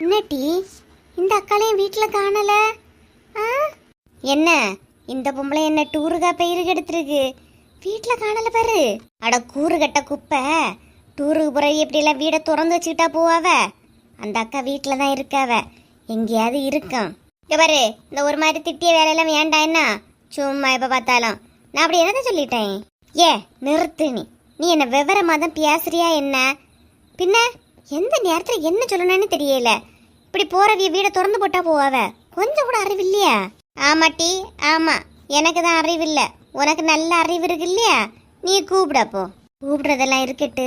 என்னட்டி இந்த அக்காளையும் வீட்டில் காணல? ஆ? என்ன? இந்த பொம்பளை என்ன டூருக்கா பெயருக்கு எடுத்துருக்கு வீட்டில் காணல பாரு. அட கூறு கட்ட குப்பை. டூருக்கு பிறகு எப்படியெல்லாம் வீடை திறந்து வச்சுக்கிட்டா போவாவ? அந்த அக்கா வீட்டில் தான் இருக்காவ. எங்கேயாவது இருக்கான் இங்கே பாரு இந்த ஒரு மாதிரி திட்டிய வேலையெல்லாம் வேண்டாம். என்ன? சும்மா எப்போ பார்த்தாலும். நான் அப்படி என்ன சொல்லிட்டேன்? ஏ நிறுத்து நீ. நீ என்ன விவரமாக தான் பேசுறியா என்ன? பின்ன? எந்த நேரத்தில் என்ன சொல்லணும்னு தெரியல. இப்படி போறவிய வீடை திறந்து போட்டா போவாவ கொஞ்சம் கூட அறிவு இல்லையா? ஆமாட்டி ஆமா. எனக்கு தான் அறிவு இல்ல. உனக்கு நல்ல அறிவு இருக்கு இல்லையா? நீ கூப்பிடப்போ கூப்பிடுறதெல்லாம் இருக்கட்டு.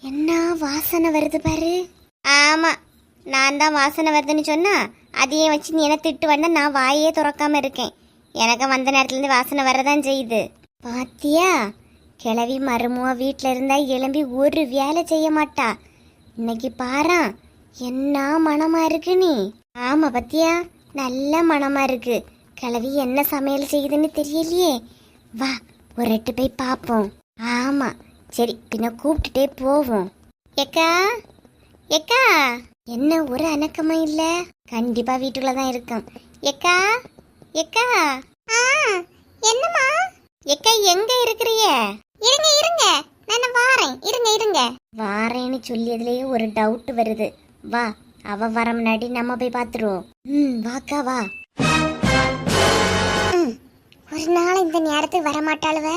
என்ன வாசனை வருது பாரு. ஆமா நான் தான் வாசனை வருதுன்னு சொன்னா அதையே வச்சு நீ என்ன திட்டு வந்தா நான் வாயே திறக்காம இருக்கேன். எனக்கு வந்த நேரத்துலேருந்து வாசனை வரதான் செய்யுது. பாத்தியா? கிளவி மருமுவ வீட்டில் இருந்தா எழும்பி ஒரு வேலை செய்ய மாட்டா. இன்னைக்கு பாரா என்ன மனமா இருக்கு நீ? ஆமா பத்தியா நல்ல மனமா இருக்கு. கிளவி என்ன சமையல் செய்யுதுன்னு தெரியலையே. வா ஒரு எட்டு போய் பார்ப்போம் ஆமா சரி பின்ன கூப்பிட்டுட்டே போவோம். எக்கா எக்கா என்ன ஒரு அணக்கமா இல்ல? கண்டிப்பா வீட்டுக்குள்ள தான் இருக்கும். எக்கா எக்கா ஆ என்னம்மா? எக்கா எங்க இருக்கிறிய? இருங்க இருங்க. நான் வாரேன். இருங்க இருங்க. வாரேன்னு சொல்லியதுலயே ஒரு டவுட் வருது. வா அவ வர முன்னாடி நம்ம போய் பாத்துருவோம் ம் வாக்கா வா. ஒரு நாள் இந்த நேரத்துக்கு வர மாட்டாளுவ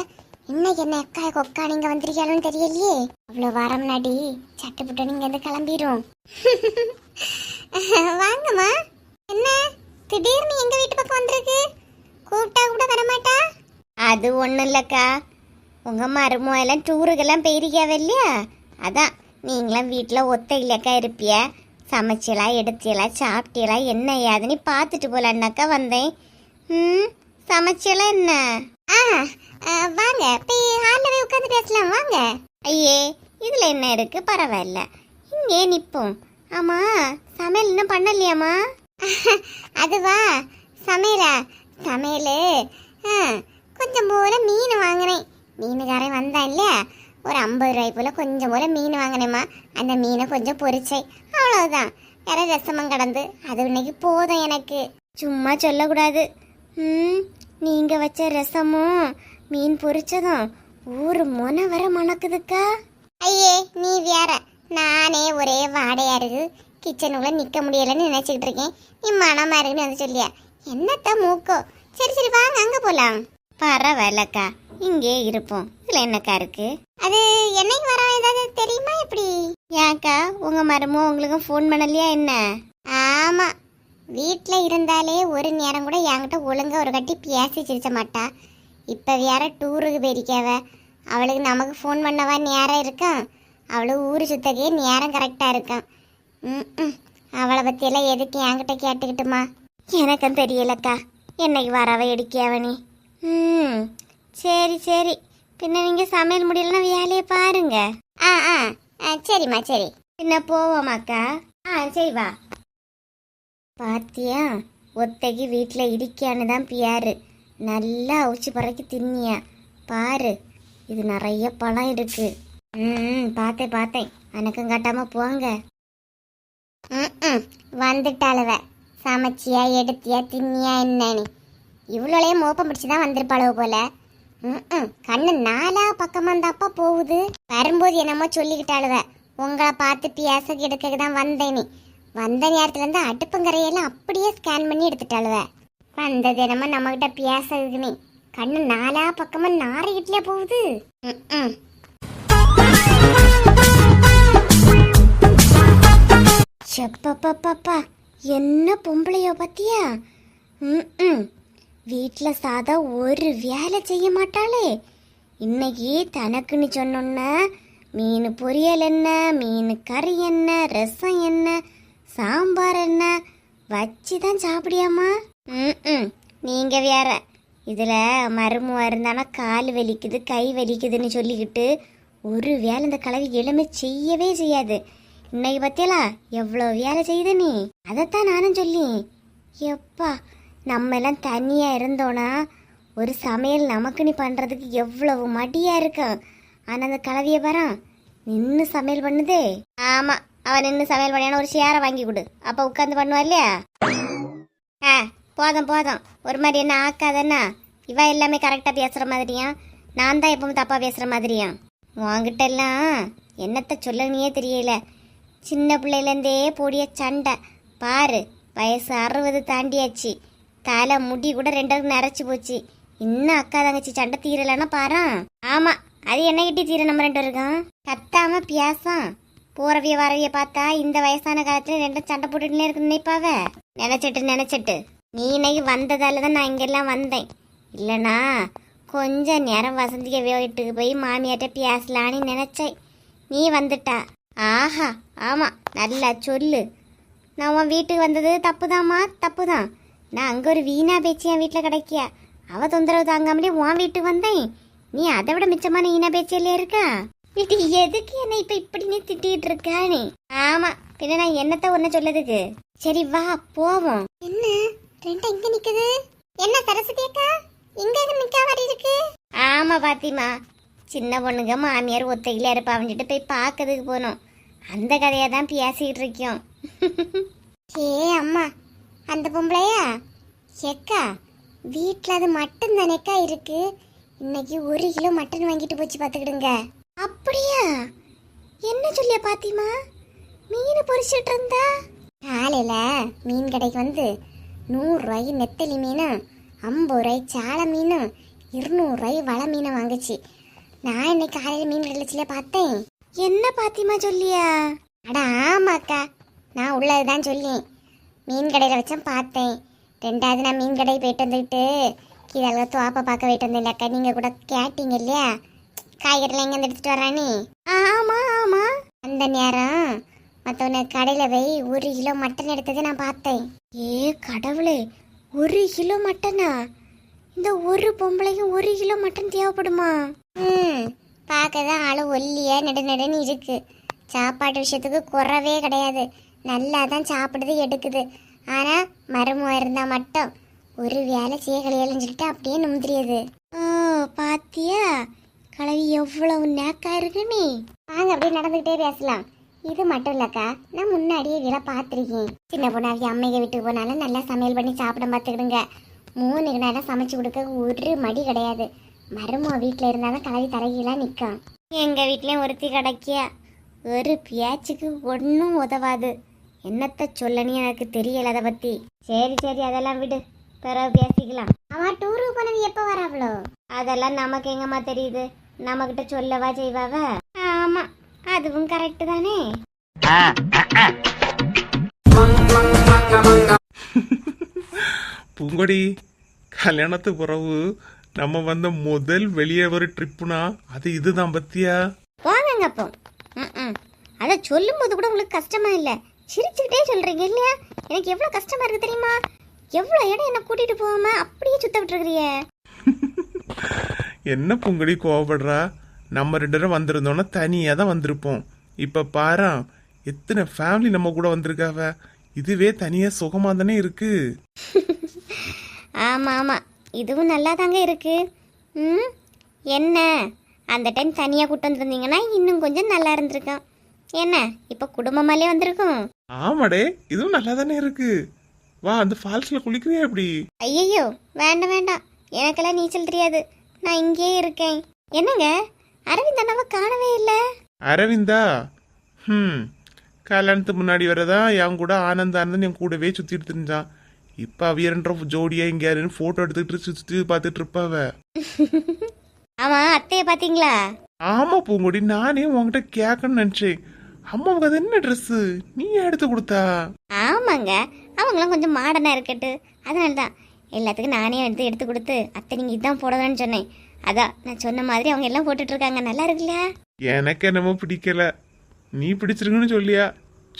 இன்னும் என்ன அக்கா கொக்கா நீங்க வந்திருக்காளுன்னு தெரியலையே. அவ்வளவு வர முன்னாடி சட்டுப்புட்டு நீங்க இருந்து கிளம்பிரும். வாங்கம்மா. என்ன? திடீர்னு எங்க வீட்டு பக்கம் வந்திருக்கு? கூப்பிட்டா கூட வரமாட்டா? அது ஒண்ணும் இல்லக்கா. உங்கள் மருமோ எல்லாம் டூருக்கெல்லாம் போயிருக்காவ இல்லையா அதான் நீங்களாம் வீட்டில் ஒத்த இல்லக்கா இருப்பிய? சமைச்சியலாம் எடுத்தியலாம் சாப்பிட்டியலாம் என்ன ஏதுன்னு பார்த்துட்டு போலான்னாக்கா வந்தேன். ம் சமைச்சியலாம் என்ன? ஆ வாங்க போய் ஹாலில் போய் உட்காந்து பேசலாம் வாங்க. ஐயே இதில் என்ன இருக்கு? பரவாயில்ல. இங்கே நிற்போம். ஆமா சமையல் இன்னும் பண்ணலையாம்மா? அதுவா சமையலா? சமையல் ஆ கொஞ்சம் போல மீன் வாங்கினேன். மீனுக்காரன் வந்தான் இல்லையா? ஒரு ஐம்பது ரூபாய் போல் கொஞ்சம் போல மீன் வாங்கினேம்மா. அந்த மீனை கொஞ்சம் பொரிச்சேன் அவ்வளோதான் வேற ரசமும் கடந்து. அது இன்னைக்கு போதும் எனக்கு. சும்மா சொல்லக்கூடாது. ம் நீங்கள் வச்ச ரசமும் மீன் பொரிச்சதும் ஒரு மொன வர மணக்குதுக்கா? ஐயே நீ வேற. நானே ஒரே வாடையாக இருக்கு. கிச்சனுக்குள்ளே நிற்க முடியலைன்னு நினச்சிக்கிட்டு இருக்கேன். நீ மனமாக இருக்குன்னு வந்து சொல்லியா. என்னத்த மூக்கோ? சரி சரி வாங்க அங்கே போகலாம் பரவாயில்லக்கா. இங்கே இருப்போம். இதுல என்னக்கா இருக்கு? அது என்னைக்கு வர ஏதாவது தெரியுமா எப்படி? ஏன்க்கா உங்க மருமோ உங்களுக்கு ஃபோன் பண்ணலையா என்ன? ஆமா. வீட்டில் இருந்தாலே ஒரு நேரம் கூட என்கிட்ட ஒழுங்காக ஒரு கட்டி பேசி சிரிச்ச மாட்டா. இப்போ வேற டூருக்கு போயிருக்காவ. அவளுக்கு நமக்கு ஃபோன் பண்ணவா நேரம் இருக்கான் அவளுக்கு ஊர் சுத்தக்கே நேரம் கரெக்டாக இருக்கான் ம் அவளை பற்றியெல்லாம் எதுக்கு என்கிட்ட கேட்டுக்கிட்டுமா? எனக்கும் தெரியலக்கா. என்னைக்கு வரவ எடுக்கியாவனி ம். சரி சரி. பின்ன நீங்க சமையல் முடியலன்னா வேலையை பாருங்க. ஆ ஆ. ஆ, சரிம்மா சரி. பின்ன போவோமாக்கா ஆ சரி வா. பாத்தியா? ஒத்தகி வீட்டில் இடிக்கான்னு தான் பியாரு. நல்லா அவிச்சு பறக்கி தின்னியா. பாரு இது நிறைய பழம் இருக்கு. ம் பார்த்தேன் பார்த்தேன். எனக்கும் கட்டாமல் போங்க. ம் வந்துட்டாளுவ. சமைச்சியா எடுத்தியா தின்னியா என்னன்னு. இவ்வளோலையும் மோப்பம் பிடிச்சி தான் வந்திருப்பாளவு போல. கண்ணு நாலா பக்கமா இருந்தாப்பா போகுது. வரும்போது என்னமோ சொல்லிக்கிட்டாளுவ. உங்களை பார்த்து பேச எடுக்க தான் வந்தேனே. வந்த நேரத்துல இருந்து அடுப்புங்கரையெல்லாம் அப்படியே ஸ்கேன் பண்ணி எடுத்துட்டாளுவ. வந்த தினமா நம்ம கிட்ட இருக்குனே கண்ணு நாலா பக்கமா நாரிக்கிட்டே போகுது. ம் செப்பப்பப்பப்பா என்ன பொம்பளையோ பத்தியா? ம் வீட்டில் சாதா ஒரு வேலை செய்ய மாட்டாளே. இன்னைக்கு தனக்குன்னு சொன்னோன்ன மீன் பொரியல் என்ன மீன் கறி என்ன ரசம் என்ன சாம்பார் என்ன வச்சு தான் சாப்பிடியாமா? ம் நீங்கள் வேற. இதில் மருமம் இருந்தானா கால் வலிக்குது கை வலிக்குதுன்னு சொல்லிக்கிட்டு ஒரு வேலை இந்த கலவி எளிமை செய்யவே செய்யாது. இன்னைக்கு பத்தியலா எவ்வளோ வேலை செய்யுது நீ? அதைத்தான் நானும் சொல்லி எப்பா நம்ம எல்லாம் தனியாக இருந்தோன்னா ஒரு சமையல் நமக்கு நீ பண்ணுறதுக்கு எவ்வளவு மடியாக இருக்கும் ஆனால் அந்த கலவியை பாரு நின்று சமையல் பண்ணுதே. ஆமாம் அவன் நின்று சமையல் பண்ணியான ஒரு சேரை வாங்கி கொடு. அப்போ உட்காந்து பண்ணுவா இல்லையா? ஆ போதும் போதும். ஒரு மாதிரி என்ன ஆக்காதண்ணா இவ எல்லாமே கரெக்டாக பேசுகிற மாதிரியா? நான் தான் எப்பவும் தப்பாக பேசுகிற மாதிரியா? உங்ககிட்ட எல்லாம் என்னத்த சொல்லணுன்னே தெரியல. சின்ன பிள்ளையிலேருந்தே போடிய சண்டை. பாரு வயசு அறுபது தாண்டியாச்சு. தலை முடி கூட ரெண்டாவது நரைச்சி போச்சு. இன்னும் அக்கா தங்கச்சி சண்டை தீரலைன்னா பாரு. ஆமா அது என்ன கிட்டி தீர நம்ம ரெண்டு இருக்கோம் கத்தாம பியாசம். போறவிய வரவிய பார்த்தா இந்த வயசான காலத்துல ரெண்டும் சண்டை போட்டுட்டுனே இருக்கு நினைப்பாவ? நினைச்சிட்டு நினைச்சிட்டு. நீ இன்னைக்கு வந்ததால தான் நான் இங்கெல்லாம் வந்தேன். இல்லனா கொஞ்ச நேரம் வசந்திய வீட்டுக்கு போய் மாமியார்ட்ட பேசலான்னு நினைச்சேன். நீ வந்துட்டா. ஆஹா ஆமா நல்லா சொல்லு. நான் உன் வீட்டுக்கு வந்தது தப்புதாம்மா? தப்புதான். நான் அங்கே ஒரு வீணா பேச்சு என் வீட்டில் கிடைக்கியா? அவ தொந்தரவு தாங்காமலே உன் வீட்டுக்கு வந்தேன். நீ அதை விட மிச்சமான ஈனா பேச்சிலே இருக்கா? இது எதுக்கு என்ன இப்ப இப்படி நீ திட்டிட்டு இருக்கா நீ ஆமா பின்ன நான் என்னத்த ஒன்ன சொல்லதுக்கு? சரி வா போவோம். என்ன? ரெண்டா இங்க நிக்குது? என்ன சரஸ்வதி அக்கா? இங்க நிக்கா வரி இருக்கு? ஆமா பாத்திமா. சின்ன பொண்ணுங்க மாமியார் ஒத்தையில இருப்பாவன்ட்டு போய் பார்க்கறதுக்கு போனோம். அந்த கதையை தான் பேசிக்கிட்டு இருக்கோம். ஏ அம்மா அந்த பொம்பளையா? எக்கா வீட்டில் அது மட்டன் தானேக்கா இருக்கு. இன்னைக்கு ஒரு கிலோ மட்டன் வாங்கிட்டு போச்சு பார்த்துக்கிடுங்க அப்படியா? என்ன சொல்லிய பாத்திமா? மீன் பொரிச்சிட்டு இருந்தா? காலையில் மீன் கடைக்கு வந்து நூறுரூவாய்க்கு நெத்தலி மீன் ஐம்பது ரூபாய் சாலை மீன் இருநூறுவாய் வலை மீனை வாங்குச்சு. நான் இன்னைக்கு காலையில் மீன் கடைச்சில பார்த்தேன். என்ன பாத்திமா சொல்லியா? அட ஆமாக்கா நான் உள்ளதுதான் சொல்லியேன். மீன் கடையில் வச்சேன் பார்த்தேன். ரெண்டாவது நான் மீன் கடைக்கு போயிட்டு வந்துட்டு கீழே துவாப்பை பார்க்க போயிட்டு வந்தேன்லக்கா நீங்கள் கூட கேட்டீங்க இல்லையா? காய்கறிலாம் எங்கே எடுத்துட்டு வரானே ஆமாம் ஆமாம் அந்த நேரம் மற்றவன கடையில் போய் ஒரு கிலோ மட்டன் எடுத்ததை நான் பார்த்தேன். ஏ கடவுளே ஒரு கிலோ மட்டனா? இந்த ஒரு பொம்பளைக்கும் ஒரு கிலோ மட்டன் தேவைப்படுமா? ம் பார்க்க தான் ஆளு ஒல்லியா நெடு நெடுன்னு இருக்கு. சாப்பாட்டு விஷயத்துக்கு குறவே கிடையாது. நல்லா தான் சாப்பிடுது எடுக்குது. ஆனா மருமம் இருந்தா மட்டும் ஒரு வேலை செய்யலையலன்னு சொல்லிட்டு அப்படியே நுந்திரியது ஓ பாத்தியா? கலவி எவ்வளவு நேக்கா இருக்கு நீ? வாங்க அப்படியே நடந்துகிட்டே பேசலாம். இது மட்டும் இல்லக்கா நான் முன்னாடியே வீட பார்த்துருக்கேன். சின்ன பொண்ணாவி அம்மைய வீட்டுக்கு போனாலும் நல்லா சமையல் பண்ணி சாப்பிட பார்த்துக்கிடுங்க. மூணு நேரம் சமைச்சு கொடுக்க ஒரு மடி கிடையாது. மருமக வீட்டில் இருந்தாலும் கலவி தலைகீழாக நிற்கும் எங்கள் வீட்லேயும் ஒருத்தி கிடைக்கியா? ஒரு பேச்சுக்கு ஒன்றும் உதவாது. என்னத்த சொல்லணும் எனக்கு தெரியல அதை பற்றி சரி சரி அதெல்லாம் விடு. பிறகு பேசிக்கலாம். அவன் டூருக்கு போனது எப்போ வராவளோ அதெல்லாம் நமக்கு எங்கம்மா தெரியுது. நம்மக்கிட்ட சொல்லவா செய்வாவ? ஆமாம் அதுவும் கரெக்டு தானே? பூங்கொடி கல்யாணத்துக்கு பிறகு நம்ம வந்த முதல் வெளியே ஒரு ட்ரிப்புனா அது இதுதான் பத்தியா? போங்க அப்போ. அதை சொல்லும்போது கூட உங்களுக்கு கஷ்டமா இல்லை. சிரிச்சுக்கிட்டே சொல்றீங்க இல்லையா? எனக்கு எவ்வளோ கஷ்டமா இருக்கு தெரியுமா? எவ்வளோ இடம் என்ன கூட்டிட்டு போகாம அப்படியே சுத்த விட்டுருக்கிறிய. என்ன பூங்கொடி கோவப்படுறா? நம்ம ரெண்டு பேரும் வந்திருந்தோம்னா தனியாக தான் வந்திருப்போம். இப்போ பாரா எத்தனை ஃபேமிலி நம்ம கூட வந்திருக்காவ? இதுவே தனியாக சுகமாக தானே இருக்கு. ஆமாம் ஆமாம் இதுவும் நல்லா தாங்க இருக்கு. ம்? என்ன? அந்த டைம் தனியாக கூட்டு வந்திருந்தீங்கன்னா இன்னும் கொஞ்சம் நல்லா இருந்திருக்கும். என்ன? இப்போ குடும்பமாலே வந்திருக்கும். ஆமாடே இதுவும் நல்லா தானே இருக்கு. வா அந்த ஃபால்ஸில் குளிக்கிறியா எப்படி? ஐயையோ வேண்டாம் வேண்டாம். எனக்கெல்லாம் நீச்சல் தெரியாது. நான் இங்கேயே இருக்கேன். என்னங்க? அரவிந்த் அண்ணாவை காணவே இல்லை. அரவிந்தா? ம் கல்யாணத்துக்கு முன்னாடி வரதா என் கூட ஆனந்த் ஆனந்த் என் கூடவே சுத்திட்டு தெரிஞ்சான் இப்ப அவியரன்ற ஜோடியா இங்க யாருன்னு போட்டோ எடுத்துக்கிட்டு சுத்தி பார்த்துட்டு இருப்பாவ. ஆமாம் அத்தையை பார்த்தீங்களா ஆமா பூங்கொடி. நானே உன்கிட்ட கேட்கணும்னு நினைச்சேன். அம்மாவுக்கு அது என்ன ட்ரெஸ் நீ எடுத்து கொடுத்தா? ஆமாங்க. அவங்களாம் கொஞ்சம் மாடர்னாக இருக்கட்டு. அதனால தான் எல்லாத்துக்கும் நானே எடுத்து எடுத்து கொடுத்து அத்தை நீங்கள் இதான் போடணும்னு சொன்னேன். அதான் நான் சொன்ன மாதிரி அவங்க எல்லாம் போட்டுட்டு இருக்காங்க நல்லா இருக்குல்ல? எனக்கு என்னமோ பிடிக்கல. நீ பிடிச்சிருக்குன்னு சொல்லியா?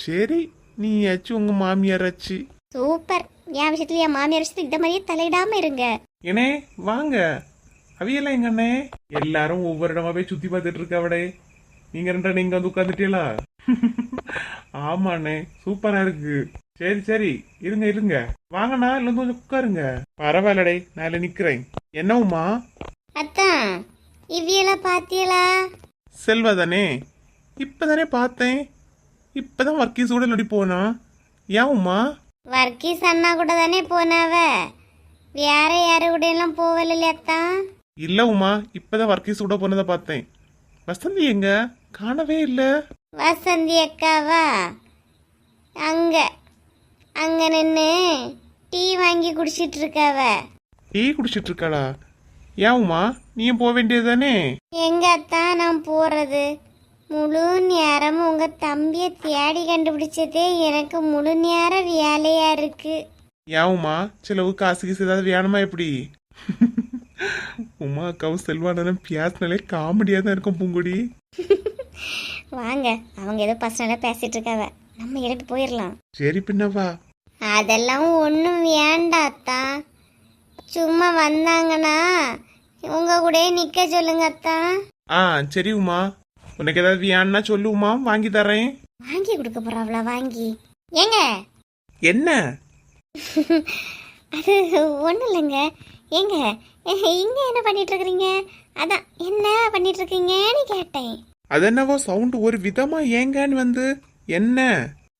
சரி நீ ஆச்சு உங்க மாமியார் ஆச்சு சூப்பர். என் விஷயத்துல என் மாமியார் விஷயத்துல இந்த மாதிரியே தலையிடாம இருங்க. ஏனே வாங்க. அவியெல்லாம் எங்க அண்ணே? எல்லாரும் ஒவ்வொரு இடமா போய் சுத்தி பார்த்துட்டு இருக்கவடே நீங்க ரெண்டா நீங்க வந்து உட்காந்துட்டீங்களா ஆமாண்ணே சூப்பரா இருக்கு. சரி சரி இருங்க இருங்க. வாங்கண்ணா இல்ல கொஞ்சம் உட்காருங்க. பரவாயில்லடே நான் இதுல நிக்கிறேன். என்ன உமா அத்தான் இவ்வியெல்லாம் பாத்தியலா? செல்வா தானே இப்பதானே பார்த்தேன். இப்பதான் வர்க்கீஸ் கூட நடி போனா. ஏன் உமா வர்க்கீஸ் அண்ணா கூட தானே போனாவ? வேற யாரு கூட எல்லாம் போவலையாத்தான் இல்ல உமா இப்பதான் வர்க்கீஸ் கூட போனதை பார்த்தேன். வசந்தி எங்க? காணவே இல்ல. வசந்தி அக்காவா? அங்க அங்க நின்று டீ வாங்கி குடிச்சிட்டு இருக்காவ டீ குடிச்சிட்டு இருக்காளா உமா? நீயும் போக வேண்டியதுதானே? எங்க அத்தான் நான் போறது? முழு நேரமும் உங்க தம்பியை தேடி கண்டுபிடிச்சதே எனக்கு முழு நேர வேலையா இருக்கு. ஏன் உமா? செலவு காசு கீசு ஏதாவது வேணுமா எப்படி? உமா அக்காவும் செல்வானனும் பேசினாலே காமெடியா தான் இருக்கும் பூங்குடி. வாங்க அவங்க ஏதோ பர்சனலாக பேசிட்டு இருக்காவ நம்ம இறட்டு போயிடலாம் சரி பின்னவா. அதெல்லாம் ஒன்றும் வேண்டாத்தா சும்மா வந்தாங்கன்னா உங்க கூட நிக்க சொல்லுங்க அத்தா. ஆ சரி உமா. உனக்கு ஏதாவது வேணும்னா சொல்லு உமா வாங்கி தரேன். வாங்கி கொடுக்க போறாவளா வாங்கி. ஏங்க? என்ன? அது ஒன்றும் இல்லைங்க. ஏங்க இங்க என்ன பண்ணிட்டு இருக்கிறீங்க? அதான் என்ன பண்ணிட்டு இருக்கீங்கன்னு கேட்டேன். அது என்னவோ சவுண்ட் ஒரு விதமா ஏங்கன்னு வந்து என்ன?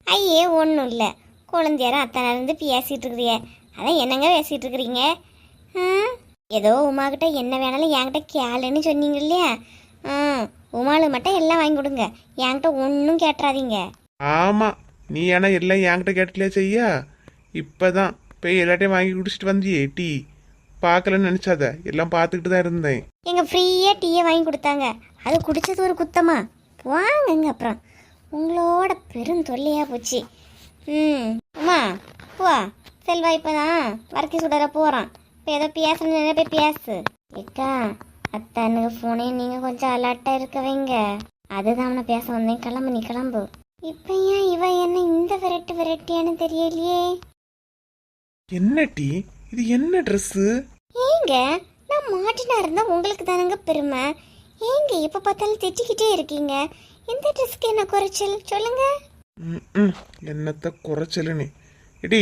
ஐயே ஒன்றும் இல்லை. குழந்தையாரும் அத்தனை இருந்து பேசிட்டு இருக்கிறிய. அதான் என்னங்க பேசிட்டு இருக்கிறீங்க? ஆ? ஏதோ உமாகிட்ட என்ன வேணாலும் என்கிட்ட கேளுன்னு சொன்னீங்க இல்லையா? ஆ உமாளு மட்டும் எல்லாம் வாங்கி கொடுங்க. என்கிட்ட ஒன்றும் கேட்டுறாதீங்க. ஆமா நீ ஏன்னா எல்லாம் என்கிட்ட கேட்டலையா செய்ய? இப்பதான் போய் எல்லாட்டையும் வாங்கி குடிச்சிட்டு வந்தியே டீ. பார்க்கலன்னு நினைச்சாத. எல்லாம் பார்த்துக்கிட்டு தான் இருந்தேன். எங்க ஃப்ரீயாக டீயை வாங்கி கொடுத்தாங்க. அது குடிச்சது ஒரு குத்தமா? வாங்குங்க அப்புறம். உங்களோட பெரும் தொல்லையா போச்சு. ம் அம்மா போ செல்வா இப்போதான் வர்க்கி சுடர போகிறான் இப்போ ஏதோ பேசணும்னு போய் பேசு. ஏக்கா அத்தானுக்கு ஃபோனே நீங்கள் கொஞ்சம் அலர்ட்டாக இருக்க வைங்க. அதுதான் அவனை பேச வந்தேன். கிளம்பு நீ கிளம்பு. இப்போ ஏன் இவ என்ன இந்த விரட்டு விரட்டியான்னு தெரியலையே? என்ன டீ? இது என்ன ட்ரெஸ்ஸு ஏங்க நான் மாட்டினா இருந்தா உங்களுக்கு தானங்க பெருமை. ஏங்க எப்ப பார்த்தாலும் திட்டிக்கிட்டே இருக்கீங்க. இந்த ட்ரெஸ்க்கு என்ன குறைச்சல்? சொல்லுங்க. ம் என்னத்த குறைச்சலுன்னு எடி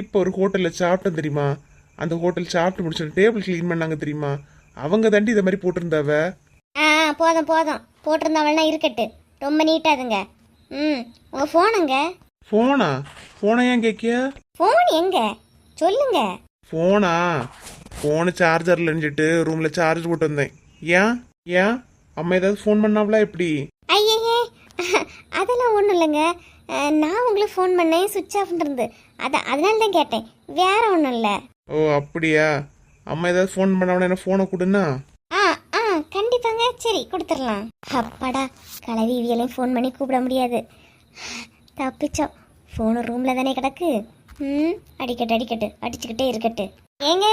இப்போ ஒரு ஹோட்டலில் சாப்பிட்டேன் தெரியுமா? அந்த ஹோட்டல் சாப்பிட்டு முடிச்சு டேபிள் க்ளீன் பண்ணாங்க தெரியுமா? அவங்க தாண்டி இதை மாதிரி போட்டிருந்தாவ? ஆ போதும் போதும். போட்டிருந்தவள்னா இருக்கட்டு. ரொம்ப நீட்டாதுங்க. ம் உங்க ஃபோனுங்க ஃபோனா ஃபோனை ஏன் கேட்கிய? ஃபோன் எங்க? சொல்லுங்க. ஃபோனா ஃபோனு சார்ஜரில் இருந்துட்டு ரூமில் சார்ஜ் போட்டு வந்தேன். ஏன்? ஏன்? அம்மா ஏதாவது ஃபோன் பண்ணாவளா எப்படி? ஐயே அதெல்லாம் ஒன்றும் இல்லைங்க. நான் உங்களுக்கு ஃபோன் பண்ணேன் சுவிட்ச் ஆஃப் இருந்து அதான் அதனால தான் கேட்டேன். வேற ஒன்றும் இல்லை. ஓ அப்படியா? அம்மா ஏதாவது ஃபோன் பண்ணாவளா என்ன ஃபோனை கொடுன்னா? ஆ ஆ கண்டிப்பாங்க. சரி கொடுத்துடலாம். அப்பாடா கலவி இவியலையும் ஃபோன் பண்ணி கூப்பிட முடியாது. தப்பிச்சோம். ஃபோனு ரூமில் தானே கிடக்கு. ம் அடிக்கட்டு அடிக்கட்டு அடிச்சுக்கிட்டே இருக்கட்டு. ஏங்க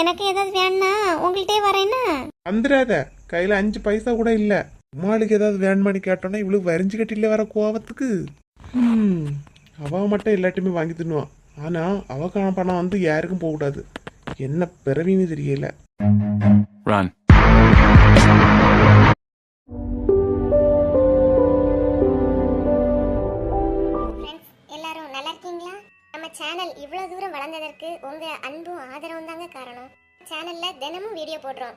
எனக்கு ஏதாவது வேணும்னா உங்கள்கிட்டே வரேன்னா? வந்துடாத. கையில் அஞ்சு பைசா கூட இல்லை. உமாளுக்கு ஏதாவது வேணுமான்னு கேட்டோன்னா இவளுக்கு வரைஞ்சு கட்டில வர கோவத்துக்கு. ம், அவ மட்டும் எல்லாத்தையுமே வாங்கி தின்னுவான் ஆனா அவ காண பணம் வந்து யாருக்கும் போகக்கூடாது என்ன பிறவின்னு தெரியல. எல்லாரும் நல்லா இருக்கீங்களா? நம்ம சேனல் இவ்வளோ தூரம் வளர்ந்ததற்கு உங்கள் அன்பும் ஆதரவும் தாங்க காரணம். சேனலில் தினமும் வீடியோ போடுறோம்.